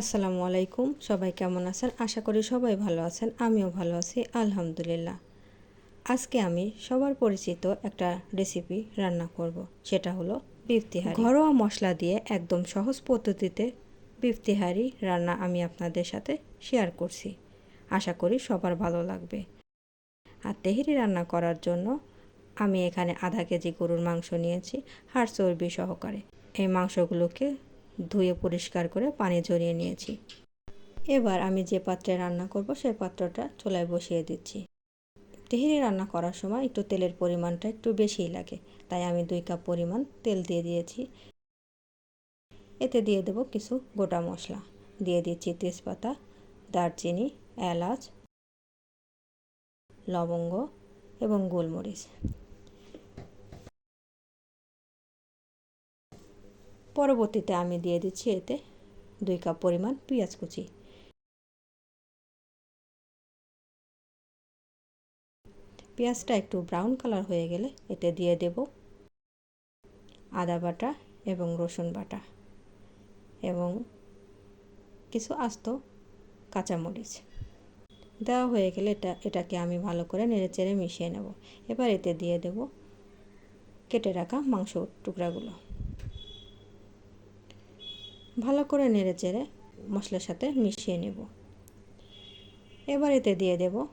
আসসালামু আলাইকুম, সবাই কেমন আছেন? আশা করি সবাই ভালো আছেন, আমিও ভালো আছি, আলহামদুলিল্লাহ। আজকে আমি সবার পরিচিত একটা রেসিপি রান্না করব, সেটা হলো বিফ তিহারি। ঘরোয়া মশলা দিয়ে একদম সহজ পদ্ধতিতে বিফ তিহারি রান্না আমি আপনাদের সাথে শেয়ার করছি। আশা করি সবার ভালো লাগবে। আর তেহারি রান্না করার জন্য আমি এখানে আধা কেজি গরুর মাংস নিয়েছি, হাড় চর্বি সহকারে। এই মাংসগুলোকে ধুয়ে পরিষ্কার করে পানি ঝরিয়ে নিয়েছি। এবার আমি যে পাত্রে রান্না করব সেই পাত্রটা চুলায় বসিয়ে দিচ্ছি। তেহেরি রান্না করার সময় একটু তেলের পরিমাণটা একটু বেশিই লাগে, তাই আমি দুই কাপ পরিমাণ তেল দিয়ে দিয়েছি। এতে দিয়ে দেব কিছু গোটা মশলা। দিয়ে দিচ্ছি তেজপাতা, দারচিনি, এলাচ, লবঙ্গ এবং গোলমরিচ। পরবর্তীতে আমি দিয়ে দিচ্ছি এতে দুই কাপ পরিমাণ পেঁয়াজ কুচি। পেঁয়াজটা একটু ব্রাউন কালার হয়ে গেলে এতে দিয়ে দেব আদা বাটা এবং রসুন বাটা এবং কিছু আস্ত কাঁচামরিচ। দেওয়া হয়ে গেলে এটা, এটাকে আমি ভালো করে নেড়ে চেড়ে মিশিয়ে নেব। এবার এতে দিয়ে দেব কেটে রাখা মাংস টুকরাগুলো। ভালো করে নেড়ে চেড়ে মশলার সাথে মিশিয়ে নেব। এবার এতে দিয়ে দেব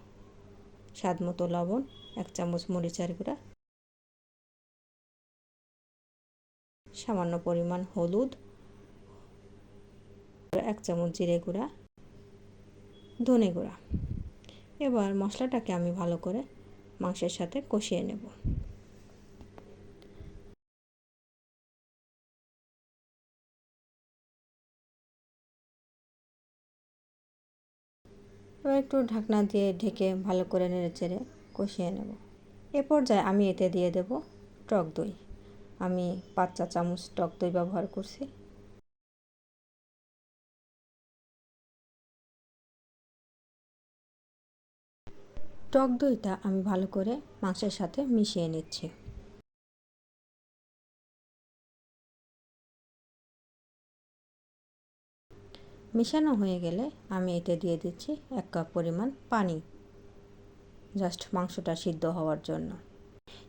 স্বাদ মতো লবণ, এক চামচ মরিচার গুঁড়া, সামান্য পরিমাণ হলুদ, এক চামচ জিরে গুঁড়া, ধনে গুঁড়া। এবার মশলাটাকে আমি ভালো করে মাংসের সাথে কষিয়ে নেব। এবার একটু ঢাকনা দিয়ে ঢেকে ভালো করে নেড়ে চেড়ে কষিয়ে নেব। এ পর্যায়ে আমি এতে দিয়ে দেব টক দই। আমি পাঁচ চা চামচ টক দই ব্যবহার করছি। টক দইটা আমি ভালো করে মাংসের সাথে মিশিয়ে নিচ্ছি। মিশানো হয়ে গেলে আমি এতে দিয়ে দিচ্ছি এক কাপ পরিমাণ পানি। জাস্ট মাংসটা সিদ্ধ হওয়ার জন্য।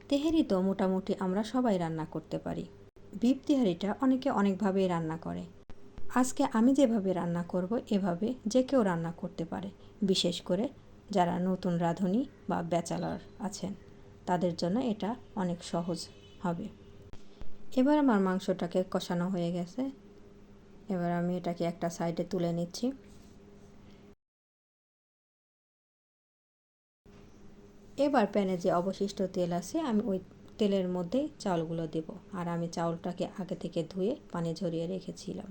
তেহারি তো মোটামুটি আমরা সবাই রান্না করতে পারি। বিপ তেহারিটা অনেকে অনেকভাবেই রান্না করে। আজকে আমি যেভাবে রান্না করব এভাবে যে কেউ রান্না করতে পারে। বিশেষ করে যারা নতুন রাঁধুনি বা ব্যাচালার আছেন, তাদের জন্য এটা অনেক সহজ হবে। এবার আমার মাংসটাকে কষানো হয়ে গেছে। এবার আমি এটাকে একটা সাইডে তুলে নিচ্ছি। এবার প্যানে যে অবশিষ্ট তেল আছে, আমি ওই তেলের মধ্যেই চাউলগুলো দেব। আর আমি চাউলটাকে আগে থেকে ধুয়ে পানি ঝরিয়ে রেখেছিলাম।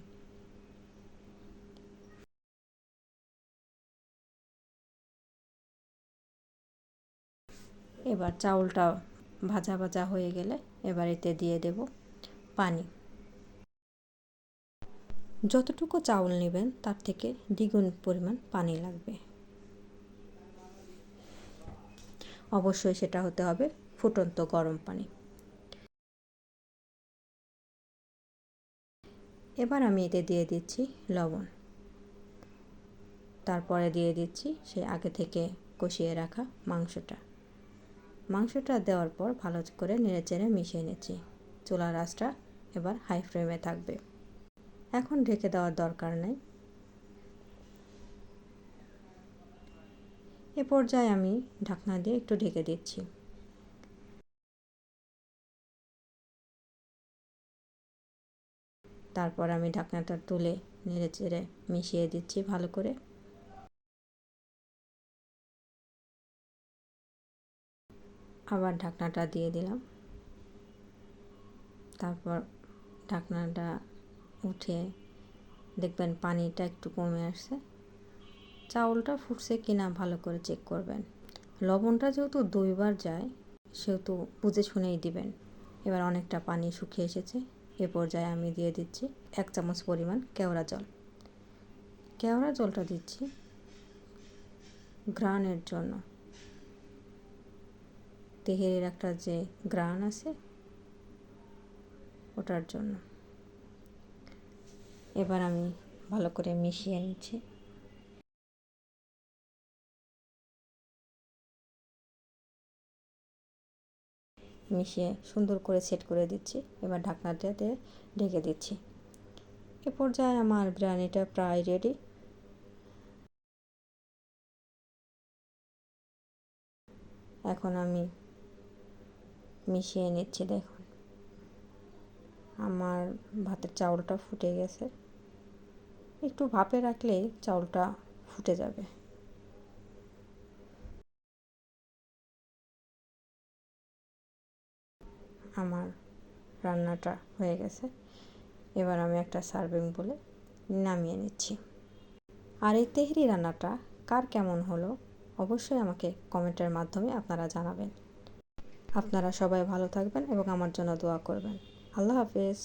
এবার চাউলটা ভাজা ভাজা হয়ে গেলে এবার এতে দিয়ে দেব পানি। যতটুকু চাউল নেবেন, তার থেকে দ্বিগুণ পরিমাণ পানি লাগবে। অবশ্যই সেটা হতে হবে ফুটন্ত গরম পানি। এবার আমি এতে দিয়ে দিচ্ছি লবণ। তারপরে দিয়ে দিচ্ছি সে আগে থেকে কষিয়ে রাখা মাংসটা। মাংসটা দেওয়ার পর ভালো করে নেড়ে চেড়ে মিশিয়ে নিচ্ছি। চুলার আঁচটা এবার হাই ফ্লেমে থাকবে। এখন ঢেকে দেওয়ার দরকার নেই। এ পর্যায়ে আমি ঢাকনা দিয়ে একটু ঢেকে দিচ্ছি। তারপর আমি ঢাকনাটা তুলে নেড়ে চেড়ে মিশিয়ে দিচ্ছি ভালো করে। আবার ঢাকনাটা দিয়ে দিলাম। তারপর ঢাকনাটা উঠে দেখবেন পানিটা একটু কমে আসছে। চাউলটা ফুটছে কিনা ভালো করে চেক করবেন। লবণটা যেহেতু দুইবার যায়, সেহেতু বুঝে শুনেই দিবেন। এবার অনেকটা পানি শুকিয়ে এসেছে, এ পর্যায়ে আমি দিয়ে দিচ্ছি এক চামচ পরিমাণ কেওড়া জল। কেওড়া জলটা দিচ্ছি গ্রানের জন্য। তেহের একটা যে গ্রান আছে, ওটার জন্য। এবার আমি ভালো করে মিশিয়ে নিচ্ছি। মিশিয়ে সুন্দর করে সেট করে দিচ্ছি। এবার ঢাকনাটা দিয়ে ঢেকে দিচ্ছি। এ পর্যায়ে আমার বিরিয়ানিটা প্রায় রেডি এখন আমি মিশিয়ে নিচ্ছি, দেখুন। আমার ভাতের চাউলটা ফুটে গেছে। একটু ভাপে রাখলেই চাউলটা ফুটে যাবে। আমার রান্নাটা হয়ে গেছে। এবার আমি একটা সার্ভিং বলে নামিয়ে নিচ্ছি। আর এই তেহরি রান্নাটা কার কেমন হলো অবশ্যই আমাকে কমেন্টের মাধ্যমে আপনারা জানাবেন। আপনারা সবাই ভালো থাকবেন এবং আমার জন্য দোয়া করবেন। আল্লাহ হাফেজ।